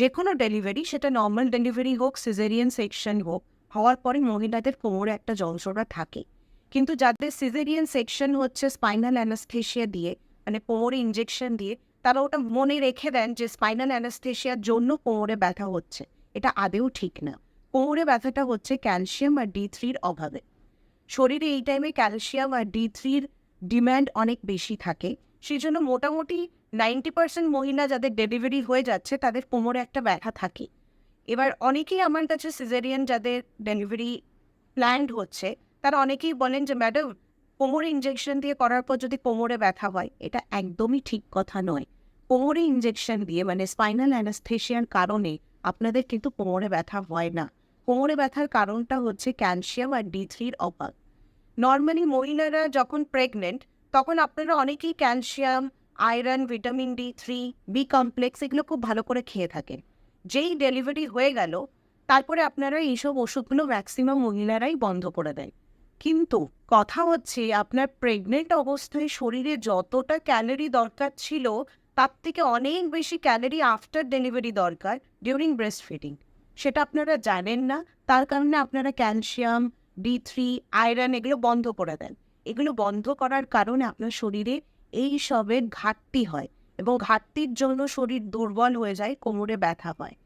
যে কোনো ডেলিভারি সেটা নর্মাল ডেলিভারি হোক সিজারিয়ান সেকশন হোক, হওয়ার পরে মহিলাদের কোমরে একটা যন্ত্রণা থাকে। কিন্তু যাদের সিজারিয়ান সেকশন হচ্ছে স্পাইনাল অ্যানাস্থেশিয়া দিয়ে মানে কোমরে ইঞ্জেকশন দিয়ে, তারা ওটা মনে রেখে দেন যে স্পাইনাল অ্যানাস্থেশিয়ার জন্য কোমরে ব্যথা হচ্ছে। এটা আদেও ঠিক না। কোমরে ব্যথাটা হচ্ছে ক্যালসিয়াম আর ডি থ্রির অভাবে। শরীরে এই টাইমে ক্যালসিয়াম আর ডি থ্রির ডিম্যান্ড অনেক বেশি থাকে। সেই জন্য মোটামুটি নাইনটি পার্সেন্ট মহিলা যাদের ডেলিভারি হয়ে যাচ্ছে, তাদের কোমরে একটা ব্যথা থাকে। এবার অনেকেই আমার কাছে সিজারিয়ান যাদের ডেলিভারি প্ল্যান্ড হচ্ছে, তারা অনেকেই বলেন যে, ম্যাডাম, কোমরে ইঞ্জেকশন দিয়ে করার পর যদি কোমরে ব্যথা হয়, এটা একদমই ঠিক কথা নয়। কোমরে ইঞ্জেকশন দিয়ে মানে স্পাইনাল অ্যানাস্থেশিয়ার কারণে আপনাদের কিন্তু কোমরে ব্যথা হয় না। কোমরে ব্যথার কারণটা হচ্ছে ক্যালসিয়াম আর ডি থ্রির অভাব। নর্মালি মহিলারা যখন প্রেগনেন্ট তখন আপনারা অনেকেই calcium iron vitamin D three B complex এগুলো খুব ভালো করে খেয়ে থাকেন। যেই ডেলিভারি হয়ে গেল, তারপরে আপনারা এইসব ওষুধগুলো ম্যাক্সিমাম মহিলারাই বন্ধ করে দেন। কিন্তু কথা হচ্ছে, আপনার প্রেগনেন্ট অবস্থায় শরীরে যতটা ক্যালোরি দরকার ছিল, তার থেকে অনেক বেশি ক্যালোরি আফটার ডেলিভারি দরকার ডিউরিং ব্রেস্ট ফিডিং সেটা আপনারা জানেন না, তার কারণে আপনারা ক্যালসিয়াম ডি থ্রি আয়রন এগুলো বন্ধ করে দেন। এগুলো বন্ধ করার কারণে আপনার শরীরে এই সবের ঘাটতি হয় এবং ঘাটতির জন্য শরীর দুর্বল হয়ে যায় কোমরে ব্যথা হয়।